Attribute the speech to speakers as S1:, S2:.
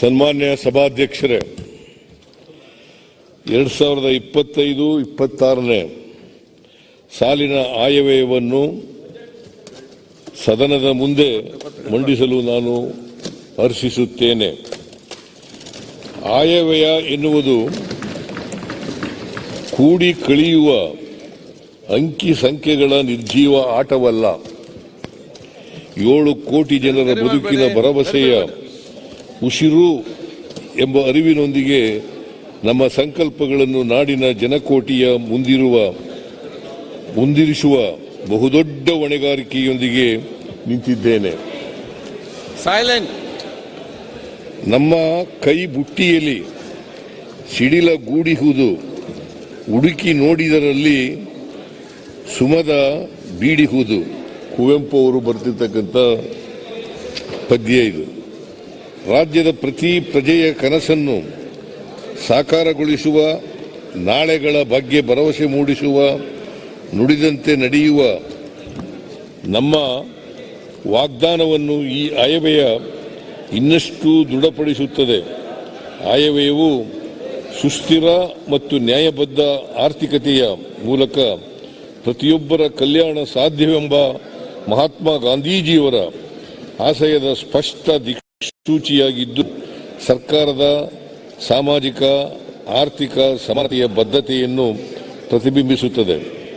S1: ಸನ್ಮಾನ್ಯ ಸಭಾಧ್ಯಕ್ಷರೇ, ಎರಡು ಸಾವಿರದ ಇಪ್ಪತ್ತೈದು, ಇಪ್ಪತ್ತಾರನೇ ಸಾಲಿನ ಆಯವ್ಯಯವನ್ನು ಸದನದ ಮುಂದೆ ಮಂಡಿಸಲು ನಾನು ಹರ್ಷಿಸುತ್ತೇನೆ. ಆಯವ್ಯಯ ಎನ್ನುವುದು ಕೂಡಿ ಕಳೆಯುವ ಅಂಕಿ ಸಂಖ್ಯೆಗಳ ನಿರ್ಜೀವ ಆಟವಲ್ಲ. ಏಳು ಕೋಟಿ ಜನರ ಬದುಕಿನ ಭರವಸೆಯ ಉಸಿರು ಎಂಬ ಅರಿವಿನೊಂದಿಗೆ ನಮ್ಮ ಸಂಕಲ್ಪಗಳನ್ನು ನಾಡಿನ ಜನಕೋಟಿಯ ಮುಂದಿರುವ ಮುಂದಿರಿಸುವ ಬಹುದೊಡ್ಡ ಹೊಣೆಗಾರಿಕೆಯೊಂದಿಗೆ ನಿಂತಿದ್ದೇನೆ.
S2: ಸೈಲೆಂಟ್
S1: ನಮ್ಮ ಕೈ ಬುಟ್ಟಿಯಲ್ಲಿ ಸಿಡಿಲ ಗೂಡಿಹುದು ಹುಡುಕಿ ನೋಡಿದರಲ್ಲಿ ಸುಮದ ಬೀಡಿಹುದು ಕುವೆಂಪು ಅವರು ಬರ್ತಿರ್ತಕ್ಕಂಥ ಪದ್ಯ ಇದು. ರಾಜ್ಯದ ಪ್ರತಿ ಪ್ರಜೆಯ ಕನಸನ್ನು ಸಾಕಾರಗೊಳಿಸುವ, ನಾಳೆಗಳ ಬಗ್ಗೆ ಭರವಸೆ ಮೂಡಿಸುವ, ನುಡಿದಂತೆ ನಡೆಯುವ ನಮ್ಮ ವಾಗ್ದಾನವನ್ನು ಈ ಆಯವ್ಯಯ ಇನ್ನಷ್ಟು ದೃಢಪಡಿಸುತ್ತದೆ. ಆಯವ್ಯಯವು ಸುಸ್ಥಿರ ಮತ್ತು ನ್ಯಾಯಬದ್ಧ ಆರ್ಥಿಕತೆಯ ಮೂಲಕ ಪ್ರತಿಯೊಬ್ಬರ ಕಲ್ಯಾಣ ಸಾಧ್ಯವೆಂಬ ಮಹಾತ್ಮ ಗಾಂಧೀಜಿಯವರ ಆಶಯದ ಸ್ಪಷ್ಟ ದಿಕ್ಸೂಚಿಯಾಗಿದ್ದು ಸರ್ಕಾರದ ಸಾಮಾಜಿಕ ಆರ್ಥಿಕ ಸಮರ್ಥೆಯ ಬದ್ಧತೆಯನ್ನು ಪ್ರತಿಬಿಂಬಿಸುತ್ತದೆ.